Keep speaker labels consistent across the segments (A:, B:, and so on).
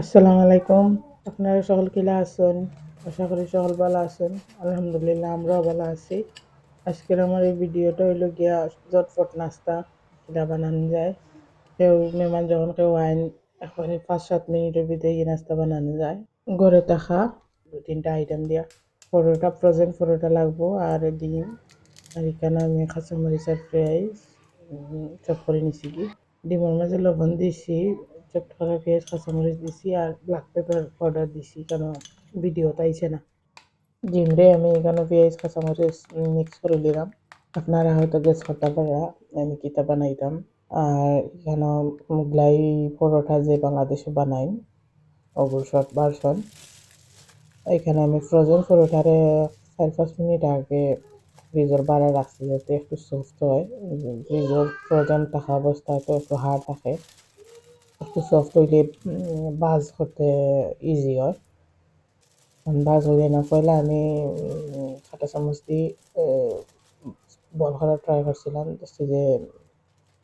A: আসসালামু আলাইকুম। আপনারা সকল কিলা আছেন? আশা করি সকল ভালো আছেন। আলহামদুলিল্লাহ, আমরাও ভালো আছি। আজকের আমার এই ভিডিওটা হইল গিয়া জটফট নাস্তা কিলা বানানো যায়। কেউ মেহমান যখন, কেউ আইন একবারে পাঁচ, সাত মিনিটের ভিতরে এই নাস্তা বানানো যায়। ঘরে থাকা দু তিনটা আইটেম দিয়া। পরোটা ফ্রোজেন পরোটা লাগবো, আর ডিম, আর এখানে আমি কাঁচামরিচের পেঁয়াজ চপ করে নিছি কি। ডিমের মাঝে লবণ দিছি চপ করা পেঁয়াজ কাঁচামরিচ দিছি আর ব্ল্যাক পেপার পাউডার দিছি, কেন ভিডিও তাইছে না। ডিমরে আমি এখানে পেঁয়াজ, কাঁচামরিচ মিক্স করে নিলাম। আপনারা হয়তো গেস করতে পারা আমি কিতা বানাইতাম। আর এখানে মুগলাই পরোটা যে বাংলাদেশে বানাই শর্ট ভার্সন এখানে আমি ফ্রোজেন পরোটারে চার পাঁচ মিনিট আগে ফ্রিজের বাড়া রাখছি, যাতে একটু সফট হয়। ফ্রিজের ফ্রোজেন থাকা অবস্থায় তো একটু হার্ড থাকে। হইলে উম, বাজ করতে ইজি হয়। বাজ হইলে না পয়লা আমি কাঁটা চামচ দিয়ে বল করার ট্রাই করছিলাম। দেখছি যে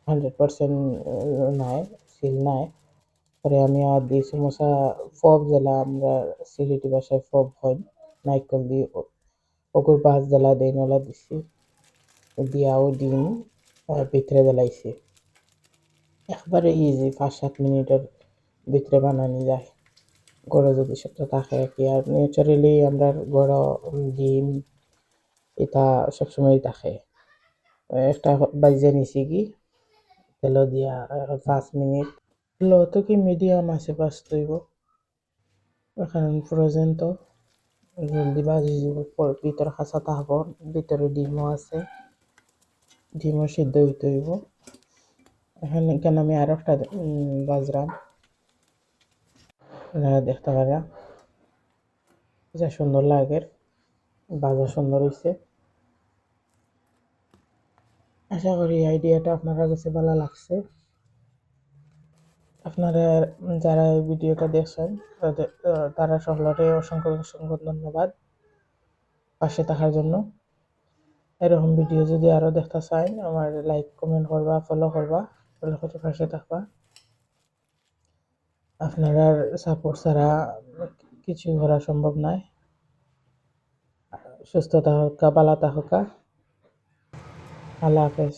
A: হান্ড্রেড পার্সেন্ট নাই সিল নাই। পরে আমি আর দিই সমোসা ফব জেলা আমরা সিলেটি ভাষায় ফব হয় নাইকল দিয়ে ও- ওগুর বাস জেলা দেই নলা দিছি। দিয়াও ডিম ভিতরে জ্বালাইছি। একবারে ইজি পাঁচ সাত মিনিটের ভিতরে বানানো যায়। গড়ে যদি সেটা থাকে কি আর ন্যাচারালি আমরা গড় ডিম, এটা সবসময় থাকে। একটা বাজে নিছি কি, তেল দিয়া, পাঁচ মিনিট। লো তো কি মিডিয়াম আছে বাস তৈব। এখন ফ্রোজেন তো, জলদি বাজি যাব ভিতরে খাঁচা থাকব, ভিতরে ডিমও আছে। ডিমও সিদ্ধ হইতে হইব। এখানে কেন আমি আর একটা বাজরাম? দেখতে পারা, যা সুন্দর লাগে বাজা সুন্দর হয়েছে আশা করি আইডিয়াটা আপনারা কাছে ভালো লাগছে। আপনারা যারা এই ভিডিওটা দেখছেন, তাদের, তারা সকলের অসংখ্য অসংখ্য ধন্যবাদ পাশে থাকার জন্য। এরকম ভিডিও যদি আরও দেখতে চান, আমার লাইক কমেন্ট করবা ফলো করবা। ফলো করে পাশে থাকবা আপনার সাপোর্ট ছাড়া কিছু করা সম্ভব নয়। সুস্থতা হোক ভালো থাকা আল্লাহ হাফেজ।